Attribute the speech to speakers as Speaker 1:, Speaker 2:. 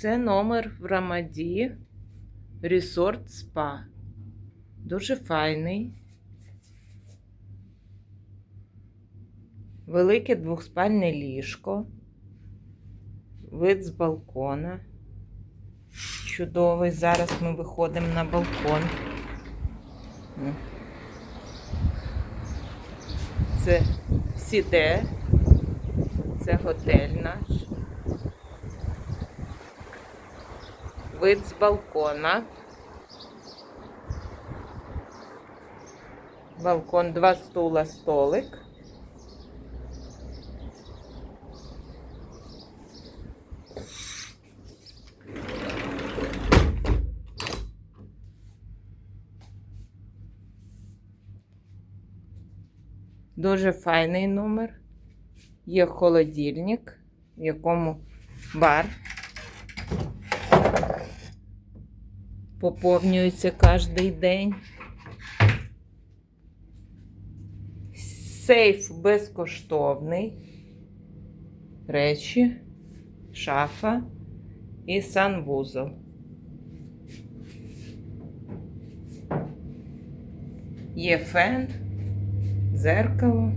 Speaker 1: Це номер в Рамаді Resort Spa. Дуже файний. Велике двохспальне ліжко. Вид з балкона. Чудовий. Зараз ми виходимо на балкон. Це сіде. Це готель наш. Вид з балкона. Балкон, два стула, столик. Дуже файний номер. Є холодильник, в якому бар. Поповнюється кожен день. Сейф безкоштовний. Речі, шафа і санвузол. Є фен, зеркало.